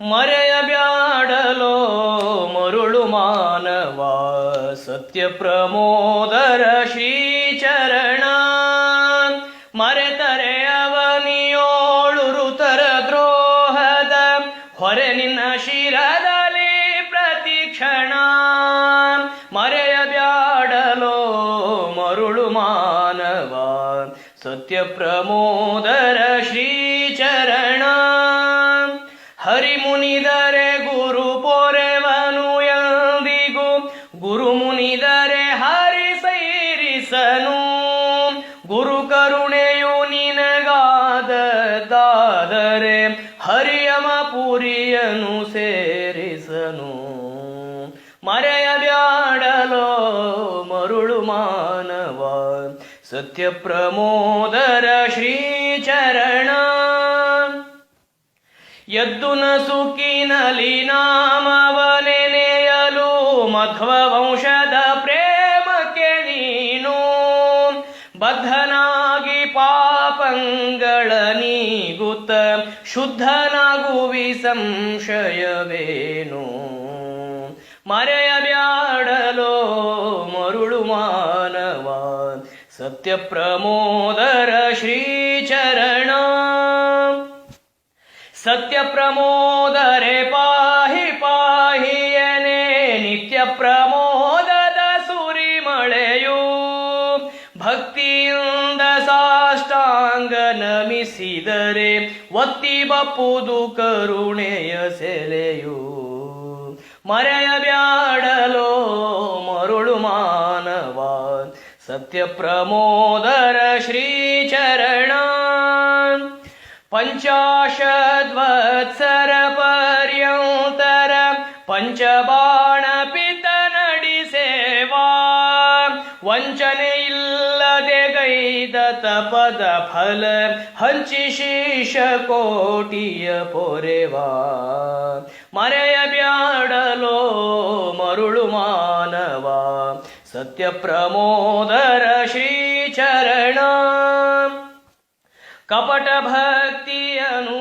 ಮರೆಯಬ್ಯಾಡಲೋ ಮರುಳು ಮಾನವ ಸತ್ಯ ಪ್ರಮೋದರ ಶ್ರೀಚರಣ. ಮರೆತರೆ ಅವನಿಯೋಳು ಋತರ ದ್ರೋಹದ, ಹೊರೆ ನಿನ್ನ ಶಿರದಲ್ಲಿ ಪ್ರತಿಕ್ಷಣ. ಮರೆಯಬ್ಯಾಡಲೋ ಮರುಳು ಮಾನವ ಸತ್ಯ ಪ್ರಮೋದರ ಶ್ರೀಚರಣ. ಹರಿಮುನಿದರೆ ಗುರು ಪೊರೆವನು ಎಂದಿಗೂ. ಗುರು ಮುನಿದರೆ ಹರಿ ಸೈರಿಸನು. ಗುರು ಕರುಣೆಯು ನಿನಗಾದದಾದರೆ ಹರಿಯಮ ಪುರಿಯನು ಸೇರಿಸನು. ಮರೆಯಬ್ಯಾಡಲೋ ಮರುಳು ಮಾನವ. ಸತ್ಯ ಪ್ರಮೋದರ ಶ್ರೀಚರಣ ಎದ್ದು ನಸುಕಿನಲಿ ನಾಮವನೆನೆಯಲು ಮಧ್ವ ವಂಶದ ಪ್ರೇಮಕ್ಕೆ ನೀನು ಬದ್ಧನಾಗಿ ಪಾಪಂಗಳ ನೀಗುತ್ತ ಶುದ್ಧನಾಗುವಿ ಸಂಶಯವೇನು? ಮರೆಯಬ್ಯಾಡಲೋ ಮರುಳು ಮಾನವ ಸತ್ಯ ಪ್ರಮೋದರ ಶ್ರೀಚರಣ. ಸತ್ಯ ಪ್ರಮೋದರೆ ಪಾಹಿ ಪಾಹಿಯನೆ, ನಿತ್ಯ ಪ್ರಮೋದದ ಸುರಿಮಳೆಯು. ಭಕ್ತಿಯಿಂದ ಸಾಷ್ಟಾಂಗ ನಮಿಸಿದರೆ ಒತ್ತಿ ಬಪ್ಪುದು ಕರುಣೆಯ ಸೆಲೆಯು. ಮರೆಯಬ್ಯಾಡಲೋ ಮರುಳು ಮಾನವ, ಸತ್ಯ ಪ್ರಮೋದರ ಶ್ರೀಚರಣ. ಪಂಚಾಶದ್ವತ್ಸರ ಪರ್ಯಂತರ ಪಂಚಬಾಣ ಪಿತ ನಡೆಸೇವಾ ವಂಚನೆ ಇಲ್ಲದೆ ಗೈದ ತಪದ ಫಲ ಹಂಚಿ ಶೀಶ ಕೋಟಿಯ ಪೊರೆವಾ ಮರೆಯ ಬ್ಯಾಡಲೋ ಮರುಳು ಮಾನವ ಸತ್ಯ ಪ್ರಮೋದರ ಶ್ರೀಚರಣ ಕಪಟ ಭಕ್ತಿಯನು